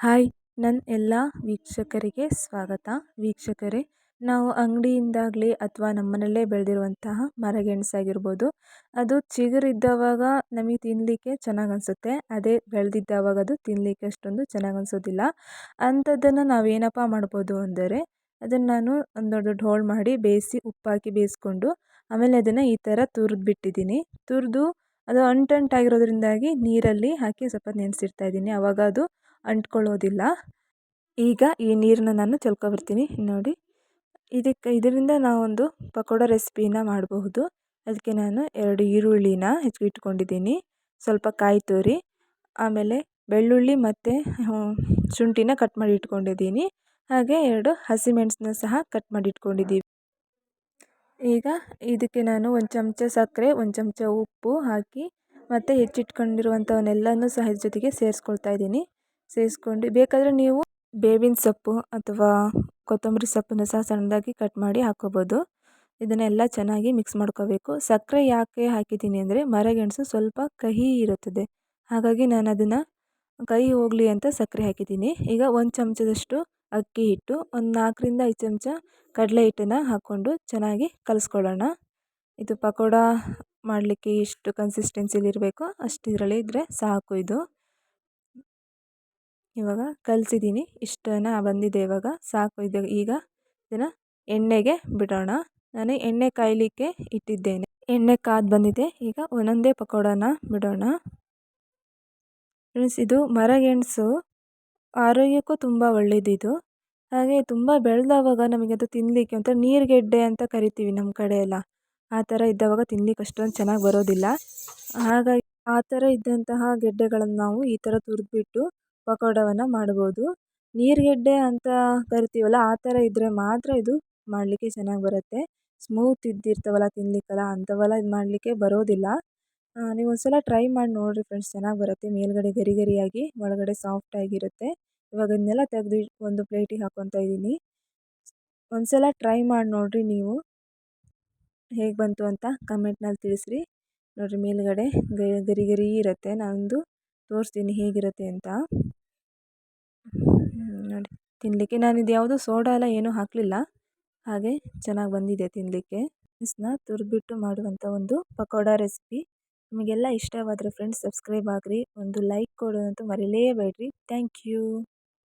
Hi ನನ್ನ ಎಲ್ಲ ವೀಕ್ಷಕರಿಗೆ ಸ್ವಾಗತ. ವೀಕ್ಷಕರೇ, ನಾವು ಅಂಗಡಿಯಿಂದಾಗಲಿ ಅಥವಾ ನಮ್ಮನೆಯಲ್ಲೇ ಬೆಳೆದಿರುವಂತಹ ಮರಗೆಣಸಾಗಿರ್ಬೋದು, ಅದು ಚಿಗುರಿದ್ದವಾಗ ನಮಗೆ ತಿನ್ನಲಿಕ್ಕೆ ಚೆನ್ನಾಗಿ ಅನಿಸುತ್ತೆ ಅದೇ ಬೆಳೆದಿದ್ದಾವಾಗ ಅದು ತಿನ್ನಲಿಕ್ಕೆ ಅಷ್ಟೊಂದು ಚೆನ್ನಾಗಿ ಅನಿಸೋದಿಲ್ಲ ಅಂಥದ್ದನ್ನು ನಾವೇನಪ್ಪ ಮಾಡ್ಬೋದು ಅಂದರೆ, ಅದನ್ನು ನಾನು ಒಂದು ದೊಡ್ಡ ದೊಡ್ಡ ಹೋಳು ಮಾಡಿ ಬೇಯಿಸಿ ಉಪ್ಪಾಕಿ ಬೇಯಿಸ್ಕೊಂಡು, ಆಮೇಲೆ ಅದನ್ನು ಈ ಥರ ತುರಿದು ಬಿಟ್ಟಿದ್ದೀನಿ ತುರಿದು ಅದು ಅಂಟಂಟಾಗಿರೋದ್ರಿಂದಾಗಿ ನೀರಲ್ಲಿ ಹಾಕಿ ಸ್ವಲ್ಪ ನೆನೆಸಿಡ್ತಾ ಇದ್ದೀನಿ. ಆವಾಗ ಅದು ಅಂಟ್ಕೊಳ್ಳೋದಿಲ್ಲ. ಈಗ ಈ ನೀರನ್ನ ನಾನು ಚೆಲ್ಕೊಬರ್ತೀನಿ ನೋಡಿ. ಇದಕ್ಕೆ ಇದರಿಂದ ನಾವೊಂದು ಪಕೋಡ ರೆಸಿಪಿನ ಮಾಡಬಹುದು. ಅದಕ್ಕೆ ನಾನು ಎರಡು ಈರುಳ್ಳಿನ ಹೆಚ್ಚಿಟ್ಕೊಂಡಿದ್ದೀನಿ ಸ್ವಲ್ಪ ಕಾಯಿ ತುರಿ, ಆಮೇಲೆ ಬೆಳ್ಳುಳ್ಳಿ ಮತ್ತು ಶುಂಠಿನ ಕಟ್ ಮಾಡಿ ಇಟ್ಕೊಂಡಿದ್ದೀನಿ. ಹಾಗೆ ಎರಡು ಹಸಿಮೆಣಸನ್ನ ಸಹ ಕಟ್ ಮಾಡಿ ಇಟ್ಕೊಂಡಿದ್ದೀವಿ. ಈಗ ಇದಕ್ಕೆ ನಾನು ಒಂದು ಚಮಚ ಸಕ್ಕರೆ, ಒಂದು ಚಮಚ ಉಪ್ಪು ಹಾಕಿ ಮತ್ತು ಹೆಚ್ಚಿಟ್ಕೊಂಡಿರುವಂಥವನ್ನೆಲ್ಲನೂ ಸಹ ಜೊತೆಗೆ ಸೇರಿಸ್ಕೊಳ್ತಾ ಇದ್ದೀನಿ. ಸೇರಿಸ್ಕೊಂಡು ಬೇಕಾದರೆ ನೀವು ಬೇವಿನ ಸೊಪ್ಪು ಅಥವಾ ಕೊತ್ತಂಬರಿ ಸೊಪ್ಪನ್ನು ಸಹ ಸಣ್ಣದಾಗಿ ಕಟ್ ಮಾಡಿ ಹಾಕ್ಕೋಬೋದು. ಇದನ್ನೆಲ್ಲ ಚೆನ್ನಾಗಿ ಮಿಕ್ಸ್ ಮಾಡ್ಕೋಬೇಕು. ಸಕ್ಕರೆ ಯಾಕೆ ಹಾಕಿದ್ದೀನಿ ಅಂದರೆ ಮರಗೆಣಸು ಸ್ವಲ್ಪ ಕಹಿ ಇರುತ್ತದೆ. ಹಾಗಾಗಿ ನಾನು ಅದನ್ನು ಕಹಿ ಹೋಗಲಿ ಅಂತ ಸಕ್ಕರೆ ಹಾಕಿದ್ದೀನಿ. ಈಗ ಒಂದು ಚಮಚದಷ್ಟು ಅಕ್ಕಿ ಹಿಟ್ಟು, ಒಂದು ನಾಲ್ಕರಿಂದ ಐದು ಚಮಚ ಕಡಲೆ ಹಿಟ್ಟನ್ನು ಹಾಕ್ಕೊಂಡು ಚೆನ್ನಾಗಿ ಕಲಸ್ಕೊಳ್ಳೋಣ. ಇದು ಪಕೋಡ ಮಾಡಲಿಕ್ಕೆ ಎಷ್ಟು ಕನ್ಸಿಸ್ಟೆನ್ಸಿಲಿರಬೇಕೋ ಅಷ್ಟು ಇದರಲ್ಲಿ ಇದ್ದರೆ ಸಾಕು ಇದು. ಇವಾಗ ಕಲಸಿದ್ದೀನಿ ಇಷ್ಟನ ಬಂದಿದೆ ಇವಾಗ, ಸಾಕು ಇದು ಈಗ. ಇದನ್ನು ಎಣ್ಣೆಗೆ ಬಿಡೋಣ. ನಾನು ಎಣ್ಣೆ ಕಾಯಲಿಕ್ಕೆ ಇಟ್ಟಿದ್ದೇನೆ. ಎಣ್ಣೆ ಕಾದ್ ಬಂದಿದೆ, ಈಗ ಒಂದೊಂದೇ ಪಕೋಡನ ಬಿಡೋಣ. ಫ್ರೆಂಡ್ಸ್, ಇದು ಮರಗೆಣಸು ಆರೋಗ್ಯಕ್ಕೂ ತುಂಬ ಒಳ್ಳೆಯದಿದು ಹಾಗೆ ತುಂಬ ಬೆಳೆದವಾಗ ನಮಗೆ ಅದು ತಿನ್ನಲಿಕ್ಕೆ ಒಂಥರ ನೀರುಗೆಡ್ಡೆ ಅಂತ ಕರಿತೀವಿ ನಮ್ಮ ಕಡೆ ಎಲ್ಲ. ಆ ಥರ ಇದ್ದವಾಗ ತಿನ್ನಲಿಕ್ಕೆ ಅಷ್ಟೊಂದು ಚೆನ್ನಾಗಿ ಬರೋದಿಲ್ಲ. ಹಾಗಾಗಿ ಆ ಥರ ಇದ್ದಂತಹ ಗೆಡ್ಡೆಗಳನ್ನು ನಾವು ಈ ಥರ ತುರಿದ್ಬಿಟ್ಟು ಪಕೋಡವನ್ನು ಮಾಡ್ಬೋದು. ನೀರ್ಗೆಡ್ಡೆ ಅಂತ ಕರಿತೀವಲ್ಲ, ಆ ಥರ ಇದ್ದರೆ ಮಾತ್ರ ಇದು ಮಾಡಲಿಕ್ಕೆ ಚೆನ್ನಾಗಿ ಬರುತ್ತೆ. ಸ್ಮೂತ್ ಇದ್ದಿರ್ತವಲ್ಲ ತಿನ್ನಲಿಕ್ಕೆಲ್ಲ ಅಂಥವೆಲ್ಲ ಇದು ಮಾಡಲಿಕ್ಕೆ ಬರೋದಿಲ್ಲ. ನೀವು ಒಂದ್ಸಲ ಟ್ರೈ ಮಾಡಿ ನೋಡಿರಿ ಫ್ರೆಂಡ್ಸ್, ಚೆನ್ನಾಗಿ ಬರುತ್ತೆ. ಮೇಲುಗಡೆ ಗರಿ ಗರಿಯಾಗಿ, ಒಳಗಡೆ ಸಾಫ್ಟಾಗಿರುತ್ತೆ ಇವಾಗ ಇದನ್ನೆಲ್ಲ ತೆಗೆದು ಒಂದು ಪ್ಲೇಟಿಗೆ ಹಾಕ್ಕೊತಾ ಇದ್ದೀನಿ. ಒಂದ್ಸಲ ಟ್ರೈ ಮಾಡಿ ನೋಡಿರಿ ನೀವು. ಹೇಗೆ ಬಂತು ಅಂತ ಕಮೆಂಟ್ನಲ್ಲಿ ತಿಳಿಸ್ರಿ. ನೋಡಿರಿ, ಮೇಲುಗಡೆ ಗರಿ ಗರಿ ಇರುತ್ತೆ ನಾನೊಂದು ತೋರಿಸ್ತೀನಿ ಹೇಗಿರುತ್ತೆ ಅಂತ. ನೋಡಿ. ತಿನ್ನಲಿಕ್ಕೆ ನಾನಿದು ಯಾವುದೂ ಸೋಡಾ ಎಲ್ಲ ಏನೂ ಹಾಕಲಿಲ್ಲ. ಹಾಗೆ ಚೆನ್ನಾಗಿ ಬಂದಿದೆ ತಿನ್ನಲಿಕ್ಕೆ ತುರ್ದು ತುರಿದ್ಬಿಟ್ಟು ಮಾಡುವಂಥ ಒಂದು ಪಕೋಡ ರೆಸಿಪಿ. ನಿಮಗೆಲ್ಲ ಇಷ್ಟವಾದರೆ ಫ್ರೆಂಡ್ಸ್ ಸಬ್ಸ್ಕ್ರೈಬ್ ಆಗಿರಿ. ಒಂದು ಲೈಕ್ ಕೊಡೋದಂತೂ ಮರಿಲೇಬೇಡ್ರಿ. Thank you